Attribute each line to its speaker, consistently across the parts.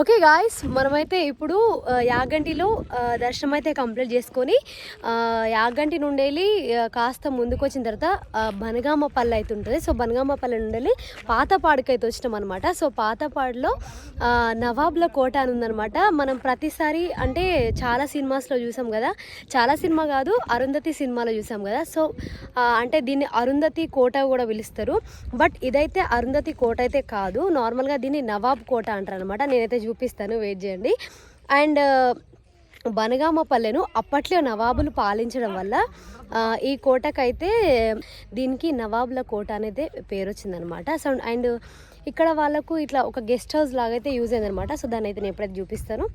Speaker 1: Okay guys మనమైతే ఇప్పుడు యాగంటిలో దర్శనం అయితే కంప్లీట్ చేసుకొని యాగంటి నుండి వెళ్ళి కాస్త ముందుకు వచ్చిన తర్వాత బనగామ పల్లె అయితే ఉంటుంది. సో బనగామపల్లి నుండి వెళ్ళి పాతపాడుకి అయితే వచ్చినాం అనమాట సో పాతపాడులో నవాబ్ల కోట అని ఉందనమాట మనం ప్రతిసారి అంటే చాలా సినిమాస్లో చూసాం కదా. చాలా సినిమా కాదు అరుంధతి సినిమాలో చూసాం కదా. సో అంటే దీన్ని అరుంధతి కోట కూడా పిలుస్తారు. బట్ ఇదైతే అరుంధతి కోట అయితే కాదు. నార్మల్గా దీన్ని నవాబ్ కోట అంటారు అనమాట నేనైతే చూపిస్తాను వెయిట్ చేయండి. అండ్ బనగామపల్లెను అప్పట్లో నవాబులు పాలించడం వల్ల ఈ కోటకైతే దీనికి నవాబుల కోట అనేది పేరు వచ్చిందనమాట సో అండ్ ఇక్కడ వాళ్ళకు ఇట్లా ఒక గెస్ట్ హౌస్ లాగా అయితే యూజ్ అయిందనమాట సో దాన్ని అయితే నేను ఎప్పుడైతే చూపిస్తాను.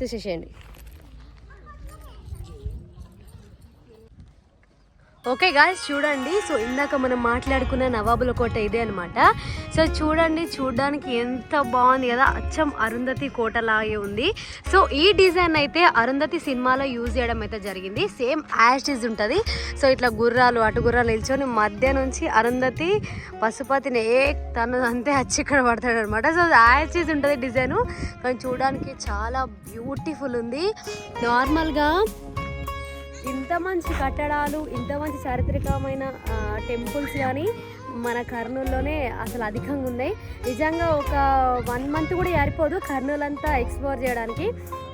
Speaker 1: చూసేసేయండి. ఓకే గాయస్ చూడండి. సో ఇందాక మనం మాట్లాడుకున్న నవాబుల కోట ఇదే అనమాట సో చూడండి చూడడానికి ఎంత బాగుంది కదా. అచ్చం అరుంధతి కోట లాగే ఉంది. సో ఈ డిజైన్ అయితే అరుంధతి సినిమాలో యూజ్ చేయడం అయితే జరిగింది. సేమ్ యాస్టిజ్ ఉంటుంది. సో ఇట్లా గుర్రాలు అటు గుర్రాలు నిల్చొని మధ్య నుంచి అరుంధతి పశుపతిని ఏ తను అంతే వచ్చి ఇక్కడ పడతాడు అనమాట సో యాస్టిజ్ ఉంటుంది డిజైన్. కానీ చూడడానికి చాలా బ్యూటిఫుల్ ఉంది. నార్మల్గా ఇంత మంచి కట్టడాలు ఇంత మంచి చారిత్రకమైన టెంపుల్స్ కానీ మన కర్నూలులోనే అసలు అధికంగా ఉన్నాయి. నిజంగా ఒక వన్ మంత్ కూడా సరిపోదు కర్నూలు అంతా ఎక్స్ప్లోర్ చేయడానికి.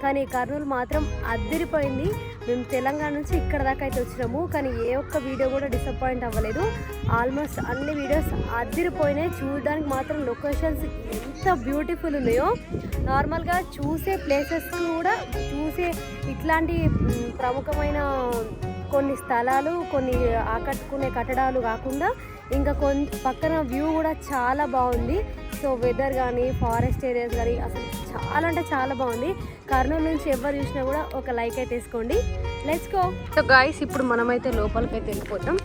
Speaker 1: కానీ కర్నూలు మాత్రం అద్దరిపోయింది మేము తెలంగాణ నుంచి ఇక్కడ దాకా అయితే వచ్చినాము. కానీ ఏ ఒక్క వీడియో కూడా డిసప్పాయింట్ అవ్వలేదు. ఆల్మోస్ట్ అన్ని వీడియోస్ అద్దరిపోయినాయి చూడడానికి మాత్రం లొకేషన్స్ ఎంత బ్యూటిఫుల్ ఉన్నాయో. నార్మల్గా చూసే ప్లేసెస్ కూడా చూసే ఇట్లాంటి ప్రముఖమైన కొన్ని స్థలాలు కొన్ని ఆకట్టుకునే కట్టడాలు కాకుండా ఇంకా కొంత పక్కన వ్యూ కూడా చాలా బాగుంది. సో వెదర్ కానీ ఫారెస్ట్ ఏరియాస్ కానీ అసలు చాలా అంటే చాలా బాగుంది. కర్నూలు నుంచి ఎవరు చూసినా కూడా ఒక లైక్ అయితే వేసుకోండి. Let's go. సో గాయస్ ఇప్పుడు మనమైతే లోపలికైతే వెళ్ళిపోతాం.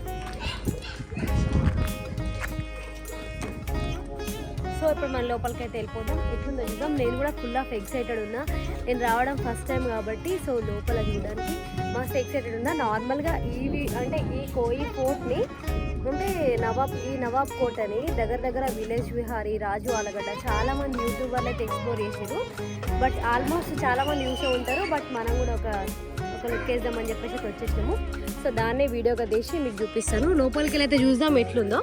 Speaker 1: సో ఇప్పుడు మన లోపలికి అయితే వెళ్ళిపోదాం. ఎట్లుందో చూద్దాం. నేను కూడా ఫుల్ ఆఫ్ ఎక్సైటెడ్ ఉన్నా. నేను రావడం ఫస్ట్ టైం కాబట్టి సో లోపల చూడడానికి మస్తు ఎక్సైటెడ్ ఉన్నా. నార్మల్గా ఈ అంటే ఈ కోయి ఫోర్ట్ని అంటే నవాబ్ ఈ నవాబ్ కోటని దగ్గర దగ్గర విలేజ్ విహారీ రాజు ఆలగడ్డ చాలామంది యూట్యూబర్లు అయితే ఎక్స్ప్లోర్ చేసారు బట్ ఆల్మోస్ట్ చాలా మంది చూసే ఉంటారు. బట్ మనం కూడా ఒక ఒక లుక్ వేద్దామని చెప్పేసి వచ్చేసాము వచ్చేసినాము. సో దాన్నే వీడియోగా తీసి మీకు చూపిస్తాను. లోపలికి వెళ్ళి అయితే చూద్దాం ఎట్లుందో.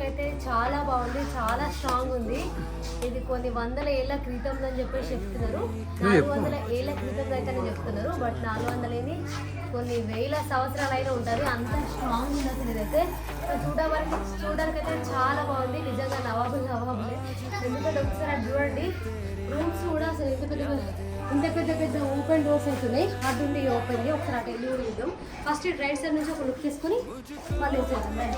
Speaker 1: చూడడానికి అయితే చాలా బాగుంది చాలా స్ట్రాంగ్ ఉంది. ఇది కొన్ని వందల ఏళ్ళ క్రితం అని చెప్పేసి చెప్తున్నారు. నాలుగు వందల ఏళ్ళ క్రితం అయితే అని చెప్తున్నారు బట్ నాలుగు వందలేని కొన్ని వేల సంవత్సరాలు అయినా ఉంటుంది అంత స్ట్రాంగ్ ఉంది అసలు ఇదైతే. సో చూడడానికి చూడడానికి అయితే చాలా బాగుంది. నిజంగా నవాబులు నవాబులే ఎందుకంటే ఒకసారి అది చూడండి. రూమ్స్ కూడా అసలు ఎంత పెద్ద ఇంత పెద్ద పెద్ద ఓపెన్ డోర్స్ అవుతున్నాయి. అటు ఉండి ఓపెన్ ఒకసారి అటు వెళ్ళి చూద్దాం. ఫస్ట్ రైట్ సైడ్ నుంచి ఒక లుక్ తీసుకొని మళ్ళీ వచ్చేద్దాం.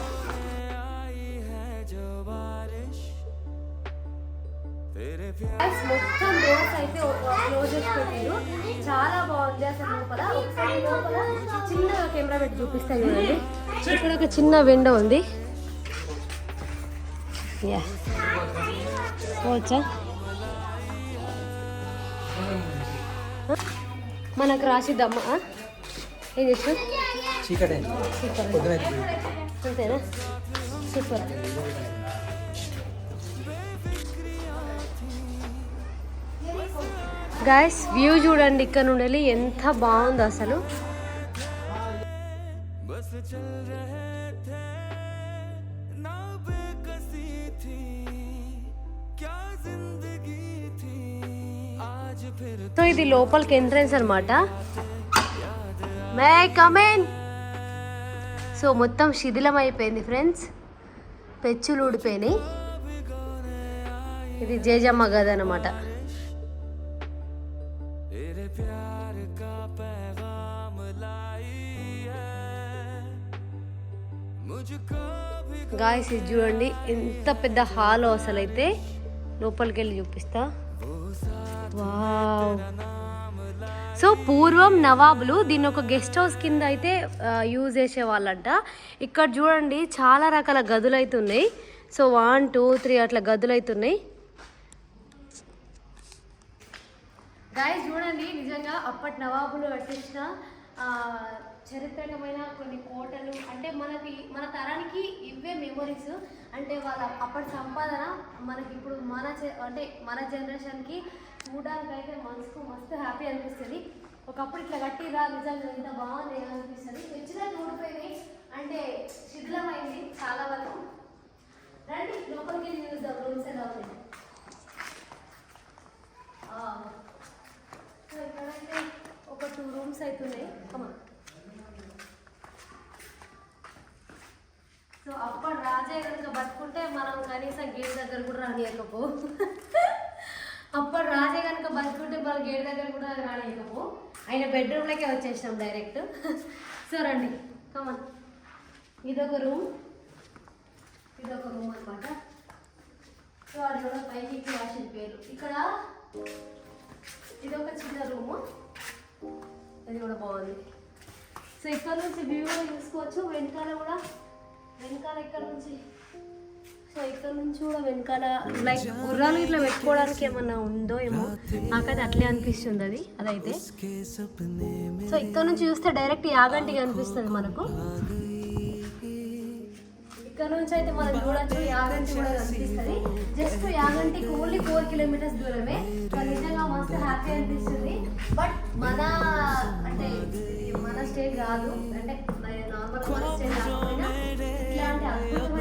Speaker 1: మొత్తం డోర్స్ అయితే క్లోజ్ చేసి పెట్టారు చాలా బాగుంది అసలు లోపల. ఒకసారి లోపల చిన్నగా కెమెరా పెట్టి చూపిస్తాను చూడండి. ఇక్కడ ఒక చిన్న విండో ఉంది. మనకు రాసిద్దమ్మా ఏం చేసినా
Speaker 2: చీకటే
Speaker 1: సూపర్
Speaker 2: పొద్దున
Speaker 1: అంతేనా? సూపర్. గాయస్ వ్యూ చూడండి ఇక్కడ నుండి ఎంత బాగుంది అసలు. సో ఇది లోపలికి ఎంట్రెన్స్ అనమాట సో మొత్తం శిథిలం అయిపోయింది ఫ్రెండ్స్ పెచ్చులు ఊడిపోయినాయి. ఇది జేజమ్మ గది అనమాట గాయస్ ఇది చూడండి. ఎంత పెద్ద హాల్ అసలు అయితే లోపలికి వెళ్ళి చూపిస్తా. వావ్. సో పూర్వం నవాబులు దీన్ని ఒక గెస్ట్ హౌస్ కింద అయితే యూజ్ చేసేవాళ్ళంట. ఇక్కడ చూడండి చాలా రకాల గదులు అయితే ఉన్నాయి. సో వన్ టూ త్రీ అట్లా గదులు అయితే ఉన్నాయి. గాయస్ చూడండి నిజంగా అప్పటి నవాబులు కట్టించిన చరిత్రకమైన కొన్ని కోటలు. అంటే మనకి మన తరానికి ఇవే మెమొరీస్ అంటే వాళ్ళ అప్పటి సంపాదన మనకి ఇప్పుడు మన అంటే మన జనరేషన్కి చూడడానికి అయితే మనసుకు మస్తు హ్యాపీ అనిపిస్తుంది. ఒకప్పుడు ఇట్లా కట్టిరా నిజంగా ఇంత బాగుంది అనిపిస్తుంది తెచ్చిన ఊడిపోయినాయి అంటే శిథిలమైంది చాలా వరకు రండి లోపలికి వెళ్ళి చూద్దాం రూమ్స్ ఎలా ఉన్నాయి ఆ. సో ఇక్కడైతే ఒక టూ రూమ్స్ అవుతున్నాయి కమా సో అప్పుడు రాజయ్య కనుక బతుకుంటే అసలు గేట్ దగ్గర కూడా రానియకపో. అప్పుడు రాజే కనుక బతుకుంటే వాళ్ళు గేట్ దగ్గర కూడా రానియకపో. ఆయన బెడ్రూమ్లోకే వచ్చేసినాం డైరెక్ట్ సో రండి కమన్ ఇదొక రూమ్ ఇదొక రూమ్ అనమాట సో అది కూడా పైకి రాసిన పేరు. ఇక్కడ ఇది ఒక చిన్న రూము ఇది కూడా బాగుంది. సో ఇక్కడ నుంచి వ్యూ కూడా చూసుకోవచ్చు. వెనకాల కూడా వెనకాల ఇక్కడ నుంచి సో ఇక్కడ నుంచి కూడా వెనకాల లైక్ గుర్రాలు ఇట్లా పెట్టుకోవడానికి ఏమన్నా ఉందో ఏమో నాకైతే అట్లే అనిపిస్తుంది అది అదైతే. సో ఇక్కడ నుంచి చూస్తే డైరెక్ట్ యాగంటి అనిపిస్తుంది మనకు. ఇక్కడ నుంచి అయితే మనం చూడొచ్చు యాగంటి కూడా అనిపిస్తుంది జస్ట్ యాగంటికి ఓన్లీ ఫోర్ కిలోమీటర్స్ దూరమే. నిజంగా మస్తు హ్యాపీ అనిపిస్తుంది. బట్ మన అంటే మన స్టేట్ కాదు. అంటే నార్మల్ మన స్టేట్ కాకపోయినా ఇట్లాంటి అద్భుతం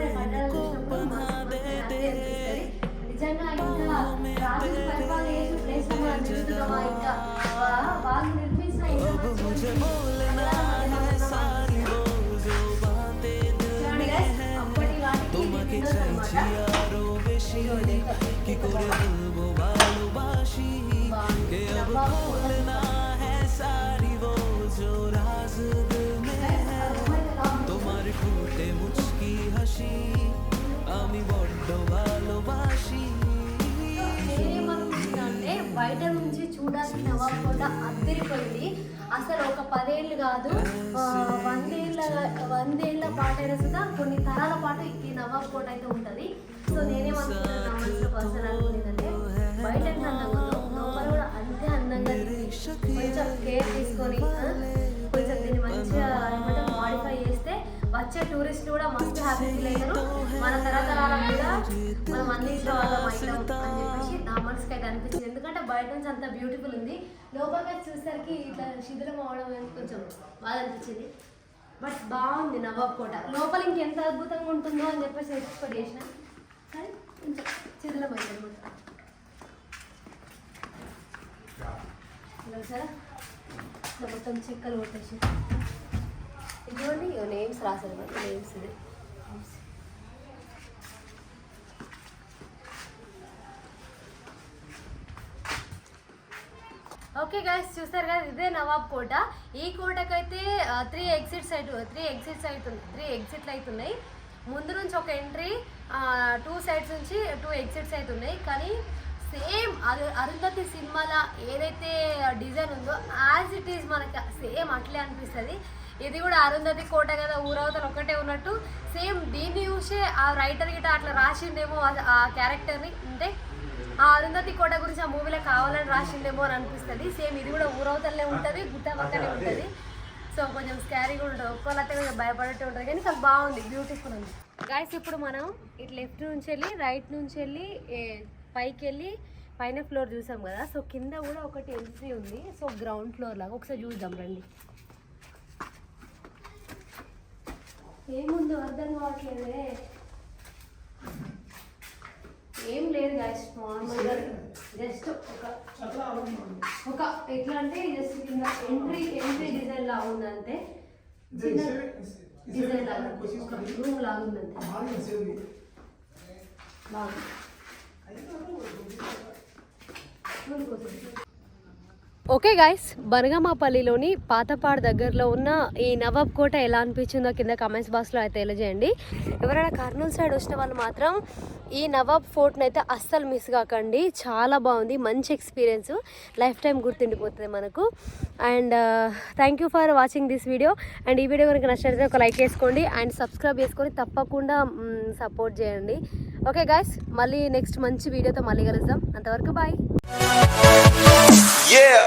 Speaker 1: బయట నుంచి చూడాల్సిన నవాబ్ కోట అద్దరిపోయింది అసలు ఒక పదేళ్ళు కాదు ఆ, వందేళ్ళ వందేళ్ళ అయినా సుధా కొన్ని తరాల పాటు ఈ నవాబ్ కోట అయితే ఉంటుంది సో నేనేమనుకుంటున్నాను నా మనసులో బయట ఎంత అందంగా లోపల కూడా అంతే అందంగా కొంచెం కేర్ తీసుకొని కొంచెం దీన్ని మంచిగా ఏమంటే మాడిఫై చేస్తే వచ్చే టూరిస్ట్ కూడా మస్తు హ్యాపీ ఫీల్ అయ్యారు మన తరతరాలకు కూడా మనం అందించిన వాళ్ళం అయినాం అని చెప్పేసి నా మనసుకి అయితే అనిపించింది ఎందుకంటే బయట నుంచి అంత బ్యూటిఫుల్ ఉంది. లోపలికి వచ్చి చూసేసరికి ఇట్లా శిథిలం అవడం కొంచెం బాగా అనిపించింది బట్ బాగుంది నవాబ్ కోట లోపల ఇంకెంత అద్భుతంగా ఉంటుందో అని చెప్పేసి ఎక్స్పెక్ట్ చేసిన. కానీ కొంచెం అయింది అనమాట. Hello sir. మొత్తం చెక్కలు కొట్టేసి. ఇదిగోండి నేమ్స్ రాశారు నేమ్స్ ఇది ఓకే గైస్ చూస్తారు కదా ఇదే నవాబ్ కోట. ఈ కోటకైతే త్రీ ఎగ్జిట్స్ అయితే త్రీ ఎగ్జిట్స్ అవుతుంది త్రీ ఎగ్జిట్లు అవుతున్నాయి ముందు నుంచి ఒక ఎంట్రీ టూ సైడ్స్ నుంచి టూ ఎగ్జిట్స్ అవుతున్నాయి కానీ సేమ్ అరు అరుంధతి సినిమాలో ఏదైతే డిజైన్ ఉందో యాజ్ ఇట్ ఈజ్ మనకి సేమ్ అట్లే అనిపిస్తుంది. ఇది కూడా అరుంధతి కోట కదా ఊరవతలు ఒకటే ఉన్నట్టు సేమ్ దీన్ని చూసే ఆ రైటర్ గిట అట్లా రాసిండేమో ఆ- ఆ క్యారెక్టర్ని అంటే ఆ అరుంధతి కోట గురించి ఆ మూవీలో కావాలని రాసిండేమో అని అనిపిస్తుంది. సేమ్ ఇది కూడా ఊరవతలే ఉంటుంది గుట్ట పక్కనే ఉంటుంది. సో కొంచెం స్కారీగా ఉంటుంది. ఒక్కోళ్ళైతే కొంచెం భయపడేట్టు ఉంటుంది కానీ చాలా బాగుంది. బ్యూటిఫుల్ ఉంది. గాయస్ ఇప్పుడు మనం ఇటు లెఫ్ట్ నుంచి వెళ్ళి రైట్ నుంచి వెళ్ళి ఏ, పైకి వెళ్ళి పైన ఫ్లోర్ చూసాం కదా. సో కింద కూడా ఒకటి ఎంట్రీ ఉంది. సో గ్రౌండ్ ఫ్లోర్ లాగా. ఒకసారి చూద్దాం రండి. ఏముందో అర్థం కావట్లేదే. ఏం లేదు గాయస్ నార్మల్గా జస్ట్ ఒక ఒక ఎట్లా అంటే జస్ట్ కింద ఎంట్రీ ఎంట్రీ డిజైన్ లా ఉంది అంతే చిన్న డిజైన్ లాగా రూమ్ లాగా ఉందంతే బాగుంది ఓకే గాయస్ బనగామాపల్లిలోని పాతపాడు దగ్గరలో ఉన్న ఈ నవాబ్ కోట ఎలా అనిపించిందో కింద కమెంట్స్ బాక్స్లో అయితే తెలియజేయండి. ఎవరైనా కర్నూలు సైడ్ వచ్చిన వాళ్ళు మాత్రం ఈ నవాబ్ ఫోర్ట్ని అయితే అస్సలు మిస్ కాకండి. చాలా బాగుంది మంచి ఎక్స్పీరియన్స్ లైఫ్ టైం గుర్తుండిపోతుంది మనకు. And thank you for watching this video and ఈ వీడియో కనుక నచ్చినట్లయితే ఒక లైక్ చేసుకోండి అండ్ సబ్స్క్రైబ్ చేసుకొని తప్పకుండా సపోర్ట్ చేయండి. ఓకే గాయస్ మళ్ళీ నెక్స్ట్ మంచి వీడియోతో మళ్ళీ కలుద్దాం అంతవరకు బాయ్
Speaker 3: Yeah.